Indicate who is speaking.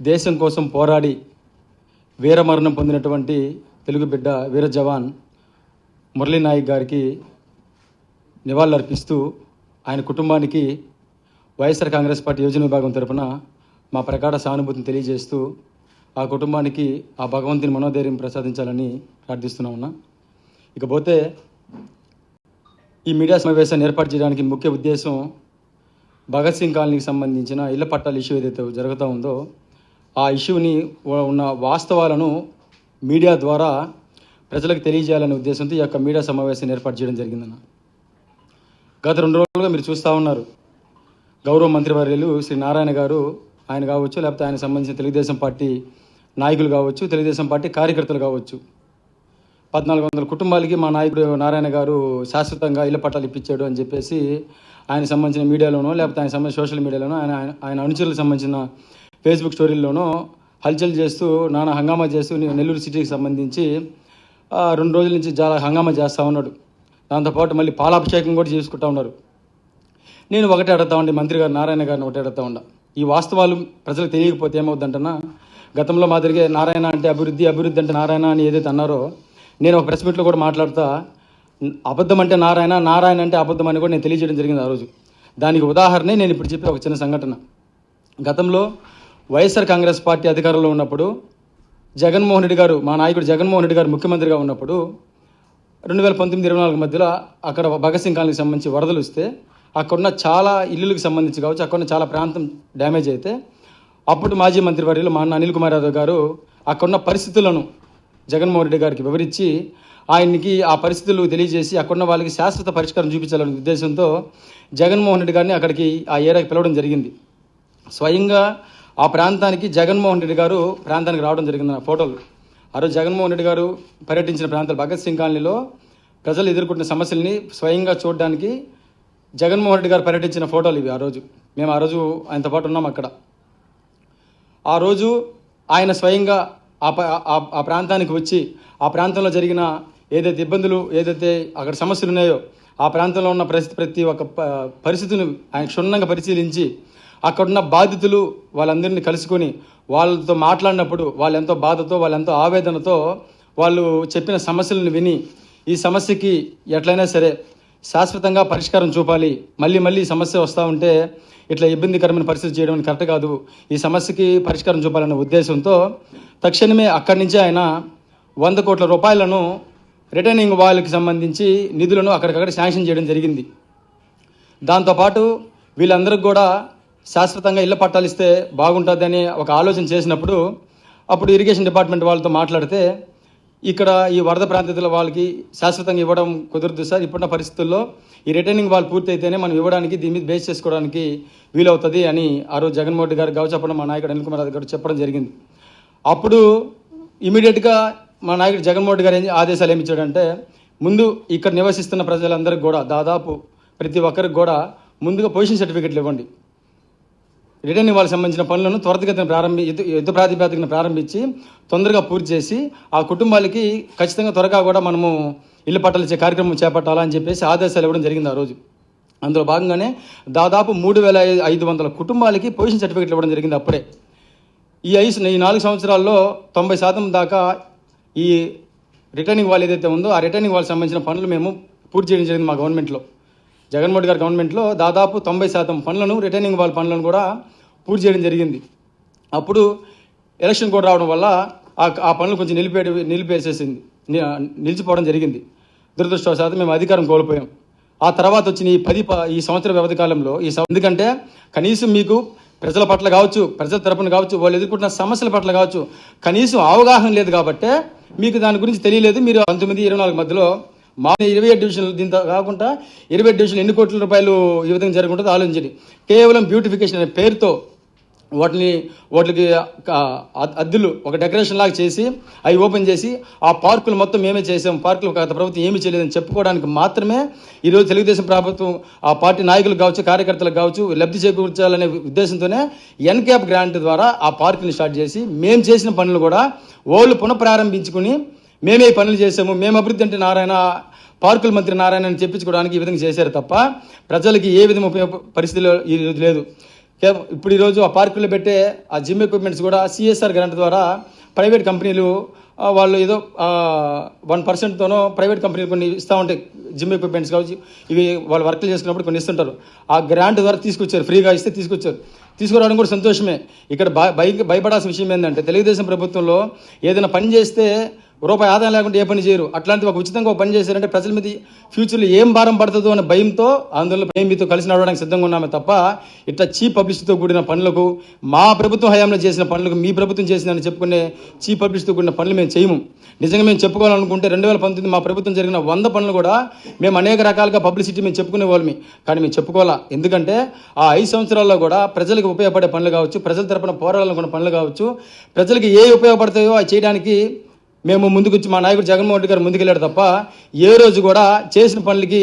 Speaker 1: దేశం కోసం పోరాడి వీరమరణం పొందినటువంటి తెలుగు బిడ్డ వీర జవాన్ మురళీ నాయక్ గారికి నివాళులర్పిస్తూ ఆయన కుటుంబానికి వైఎస్ఆర్ కాంగ్రెస్ పార్టీ యోజన విభాగం తరపున మా ప్రగాఢ సానుభూతిని తెలియజేస్తూ ఆ కుటుంబానికి ఆ భగవంతుని మనోధైర్యం ప్రసాదించాలని ప్రార్థిస్తున్నా ఉన్నా ఇకపోతే ఈ మీడియా సమావేశాన్ని ఏర్పాటు చేయడానికి ముఖ్య ఉద్దేశం భగత్ సింగ్ కాలనీకి సంబంధించిన ఇళ్ళ పట్టాల ఇష్యూ ఏదైతే జరుగుతూ ఉందో ఆ ఇష్యూని ఉన్న వాస్తవాలను మీడియా ద్వారా ప్రజలకు తెలియజేయాలనే ఉద్దేశంతో ఈ యొక్క మీడియా సమావేశాన్ని ఏర్పాటు చేయడం జరిగిందన్న. గత రెండు రోజులుగా మీరు చూస్తూ ఉన్నారు. గౌరవ మంత్రివర్యులు శ్రీ నారాయణ గారు ఆయన కావచ్చు లేకపోతే ఆయన సంబంధించిన తెలుగుదేశం పార్టీ నాయకులు కావచ్చు తెలుగుదేశం పార్టీ కార్యకర్తలు కావచ్చు. పద్నాలుగు వందల కుటుంబాలకి మా నాయకుడు నారాయణ గారు శాశ్వతంగా ఇళ్ళ పట్టాలు ఇప్పించాడు అని చెప్పేసి ఆయన సంబంధించిన మీడియాలోనో లేకపోతే ఆయన సంబంధించిన సోషల్ మీడియాలోనో ఆయన ఆయన- అనుచరులకు సంబంధించిన ఫేస్బుక్ స్టోరీల్లోనో హల్చల్ చేస్తూ నానా హంగామా చేస్తూ నెల్లూరు సిటీకి సంబంధించి రెండు రోజుల నుంచి చాలా హంగామా చేస్తూ ఉన్నాడు. దాంతోపాటు మళ్ళీ పాలాభిషేకం కూడా చేసుకుంటా ఉన్నారు. నేను ఒకటే అడుగుతా ఉండే మంత్రి గారు నారాయణ గారిని ఒకటే అడుగుతా ఉండా. ఈ వాస్తవాలు ప్రజలకు తెలియకపోతే ఏమవుద్దంటనా గతంలో మాదిరిగా నారాయణ అంటే అభివృద్ధి అభివృద్ధి అంటే నారాయణ అని ఏదైతే అన్నారో నేను ఒక ప్రెస్ మీట్లో కూడా మాట్లాడుతా అబద్ధం అంటే నారాయణ నారాయణ అంటే అబద్ధం అని కూడా నేను తెలియజేయడం జరిగింది ఆ రోజు. దానికి ఉదాహరణే నేను ఇప్పుడు చెప్పే ఒక చిన్న సంఘటన. గతంలో వైఎస్ఆర్ కాంగ్రెస్ పార్టీ అధికారంలో ఉన్నప్పుడు జగన్మోహన్ రెడ్డి గారు మా నాయకుడు జగన్మోహన్ రెడ్డి గారు ముఖ్యమంత్రిగా ఉన్నప్పుడు రెండు వేల పంతొమ్మిది ఇరవై నాలుగు మధ్యలో అక్కడ భగత్ సింగ్ కాలనీకి సంబంధించి వరదలు వస్తే అక్కడున్న చాలా ఇల్లులకు సంబంధించి కావచ్చు అక్కడున్న చాలా ప్రాంతం డ్యామేజ్ అయితే అప్పుడు మాజీ మంత్రివర్యులు మా అన్న అనిల్ కుమార్ యాదవ్ గారు అక్కడున్న పరిస్థితులను జగన్మోహన్ రెడ్డి గారికి వివరించి ఆయనకి ఆ పరిస్థితులు తెలియజేసి అక్కడున్న వాళ్ళకి శాశ్వత పరిష్కారం చూపించాలనే ఉద్దేశంతో జగన్మోహన్ రెడ్డి గారిని అక్కడికి ఆ ఏరియాకి పిలవడం జరిగింది. స్వయంగా ఆ ప్రాంతానికి జగన్మోహన్ రెడ్డి గారు ప్రాంతానికి రావడం జరిగింది నా ఫోటోలు. ఆ రోజు జగన్మోహన్ రెడ్డి గారు పర్యటించిన ప్రాంతాలు భగత్ సింగ్ కాలనీలో ప్రజలు ఎదుర్కొంటున్న సమస్యల్ని స్వయంగా చూడడానికి జగన్మోహన్ రెడ్డి గారు పర్యటించిన ఫోటోలు ఇవి ఆ రోజు. మేము ఆ రోజు ఆయనతో పాటు ఉన్నాం అక్కడ. ఆ రోజు ఆయన స్వయంగా ఆ ఆ- ప్రాంతానికి వచ్చి ఆ ప్రాంతంలో జరిగిన ఏదైతే ఇబ్బందులు ఏదైతే అక్కడ సమస్యలు ఉన్నాయో ఆ ప్రాంతంలో ఉన్న పరిస్థితి ప్రతి ఒక్క ప- పరిస్థితిని ఆయన క్షుణ్ణంగా పరిశీలించి అక్కడున్న బాధితులు వాళ్ళందరినీ కలుసుకొని వాళ్ళతో మాట్లాడినప్పుడు వాళ్ళు ఎంతో బాధతో వాళ్ళు ఎంతో ఆవేదనతో వాళ్ళు చెప్పిన సమస్యలను విని ఈ సమస్యకి ఎట్లయినా సరే శాశ్వతంగా పరిష్కారం చూపాలి. మళ్ళీ మళ్ళీ సమస్య వస్తూ ఉంటే ఇట్లా ఇబ్బందికరమైన పరిస్థితి చేయడం కరెక్ట్ కాదు. ఈ సమస్యకి పరిష్కారం చూపాలనే ఉద్దేశంతో తక్షణమే అక్కడి నుంచి ఆయన వంద కోట్ల రూపాయలను రిటర్నింగ్ వాళ్ళకి సంబంధించి నిధులను అక్కడికక్కడ శాంక్షన్ చేయడం జరిగింది. దాంతోపాటు వీళ్ళందరికి కూడా శాశ్వతంగా ఇళ్ళ పట్టాలు ఇస్తే బాగుంటుందని ఒక ఆలోచన చేసినప్పుడు అప్పుడు ఇరిగేషన్ డిపార్ట్మెంట్ వాళ్ళతో మాట్లాడితే ఇక్కడ ఈ వరద ప్రాంతాల వాళ్ళకి శాశ్వతంగా ఇవ్వడం కుదరదు సార్ ఇప్పుడున్న పరిస్థితుల్లో ఈ రిటర్నింగ్ వాళ్ళు పూర్తయితేనే మనం ఇవ్వడానికి దీని మీద బేస్ చేసుకోవడానికి వీలవుతుంది అని ఆ రోజు జగన్మోహన్ రెడ్డి గారు గావు చెప్పడం మా నాయకుడు అనిల్ కుమార్ గారు చెప్పడం జరిగింది. అప్పుడు ఇమీడియట్గా మా నాయకుడు జగన్మోహన్ గారు ఏం ఆదేశాలు ఏమి ఇచ్చాడంటే ముందు ఇక్కడ నివసిస్తున్న ప్రజలందరికీ కూడా దాదాపు ప్రతి ఒక్కరికి కూడా ముందుగా పొజిషన్ సర్టిఫికెట్లు ఇవ్వండి. రిటర్న్ వాళ్ళకి సంబంధించిన పనులను త్వరితగతిన ప్రారంభి యుద్ధ యుద్ధ ప్రాతిపదికన ప్రారంభించి తొందరగా పూర్తి చేసి ఆ కుటుంబాలకి ఖచ్చితంగా త్వరగా కూడా మనము ఇల్లు పట్టాలిచ్చే కార్యక్రమం చేపట్టాలని చెప్పేసి ఆదేశాలు ఇవ్వడం జరిగింది ఆ రోజు. అందులో భాగంగానే దాదాపు మూడు వేల ఐదు వందల కుటుంబాలకి పొజిషన్ సర్టిఫికెట్లు ఇవ్వడం జరిగింది అప్పుడే. ఈ ఐస్ ఈ నాలుగు సంవత్సరాల్లో తొంభై శాతం దాకా ఈ రిటర్నింగ్ వాళ్ళు ఏదైతే ఉందో ఆ రిటర్నింగ్ వాళ్ళకి సంబంధించిన పనులు మేము పూర్తి చేయడం జరిగింది మా గవర్నమెంట్లో. జగన్మోహన్ గారి గవర్నమెంట్లో దాదాపు తొంభై శాతం పనులను రిటర్నింగ్ వాళ్ళ పనులను కూడా పూర్తి చేయడం జరిగింది. అప్పుడు ఎలక్షన్ కూడా రావడం వల్ల ఆ ఆ పనులు కొంచెం నిలిపే నిలిపేసేసింది. నిలిచిపోవడం జరిగింది. దురదృష్టవశాత్తు మేము అధికారం కోల్పోయాం. ఆ తర్వాత వచ్చిన ఈ పది ప- ఈ సంవత్సర వ్యవధి కాలంలో ఈ ఎందుకంటే కనీసం మీకు ప్రజల పట్ల కావచ్చు ప్రజల తరపున కావచ్చు వాళ్ళు ఎదుర్కొంటున్న సమస్యల పట్ల కావచ్చు కనీసం అవగాహన లేదు కాబట్టే మీకు దాని గురించి తెలియలేదు. మీరు పంతొమ్మిది ఇరవై నాలుగు మధ్యలో మా ఇరవై ఏడు డివిజన్లు దీంతో కాకుండా ఇరవై ఏడు డివిజన్లు ఎన్ని కోట్ల రూపాయలు ఈ విధంగా జరుగుతుందో ఆలోచించండి. కేవలం బ్యూటిఫికేషన్ అనే పేరుతో వాటిని వాటికి అద్దెలు అద్దులు ఒక డెకరేషన్ లాగా చేసి అవి ఓపెన్ చేసి ఆ పార్కులు మొత్తం మేమే చేసాం. పార్కులు గత ప్రభుత్వం ఏమీ చేయలేదని చెప్పుకోవడానికి మాత్రమే ఈరోజు తెలుగుదేశం ప్రభుత్వం ఆ పార్టీ నాయకులు కావచ్చు కార్యకర్తలకు కావచ్చు లబ్ధి చేకూర్చాలనే ఉద్దేశంతోనే ఎన్క్యాప్ గ్రాంట్ ద్వారా ఆ పార్కుని స్టార్ట్ చేసి మేము చేసిన పనులు కూడా వాళ్ళు పునఃప్రారంభించుకుని మేమే ఈ పనులు చేసాము. మేము అభివృద్ధి అంటే నారాయణ పార్కుల మంత్రి నారాయణ అని చెప్పించుకోవడానికి ఈ విధంగా చేశారు తప్ప ప్రజలకి ఏ విధంగా ఉపయోగ పరిస్థితిలో ఈ లేదు. ఇప్పుడు ఈరోజు ఆ పార్కులో పెట్టే ఆ జిమ్ ఎక్విప్మెంట్స్ కూడా సిఎస్ఆర్ గ్రాంట్ ద్వారా ప్రైవేట్ కంపెనీలు వాళ్ళు ఏదో వన్ పర్సెంట్తోనో ప్రైవేట్ కంపెనీలు కొన్ని ఇస్తూ ఉంటాయి. జిమ్ ఎక్విప్మెంట్స్ కావచ్చు ఇవి వాళ్ళు వర్క్లు చేసుకున్నప్పుడు కొన్ని ఇస్తుంటారు. ఆ గ్రాంట్ ద్వారా తీసుకొచ్చారు ఫ్రీగా ఇస్తే తీసుకొచ్చారు. తీసుకురావడం కూడా సంతోషమే. ఇక్కడ భయ భయ- భయపడాల్సిన విషయం ఏంటంటే తెలుగుదేశం ప్రభుత్వంలో ఏదైనా పని చేస్తే రూపాయి ఆదాయం లేకుండా ఏ పని చేయరు. అట్లాంటి ఒక ఉచితంగా ఒక పని చేశారంటే ప్రజల మీద ఫ్యూచర్లో ఏం భారం పడుతుందో అనే భయంతో అందులో మేము మీతో కలిసి నడవడానికి సిద్ధంగా ఉన్నామే తప్ప ఇట్లా చీప్ పబ్లిసిటీతో కూడిన పనులకు మా ప్రభుత్వం హయాంలో చేసిన పనులకు మీ ప్రభుత్వం చేసిందని చెప్పుకునే చీప్ పబ్లిసిటీతో కూడిన పనులు మేము చేయము. నిజంగా మేము చెప్పుకోవాలనుకుంటే రెండు వేల పంతొమ్మిది మా ప్రభుత్వం జరిగిన వంద పనులు కూడా మేము అనేక రకాలుగా పబ్లిసిటీ మేము చెప్పుకునే వాళ్ళమి. కానీ మేము చెప్పుకోవాలా? ఎందుకంటే ఆ ఐదు సంవత్సరాల్లో కూడా ప్రజలకు ఉపయోగపడే పనులు కావచ్చు ప్రజల తరపున పోరాడాలనుకున్న పనులు కావచ్చు ప్రజలకు ఏ ఉపయోగపడతాయో అవి చేయడానికి మేము ముందుకు వచ్చి మా నాయకుడు జగన్మోహన్ రెడ్డి గారు ముందుకెళ్ళాడు తప్ప ఏ రోజు కూడా చేసిన పనులకి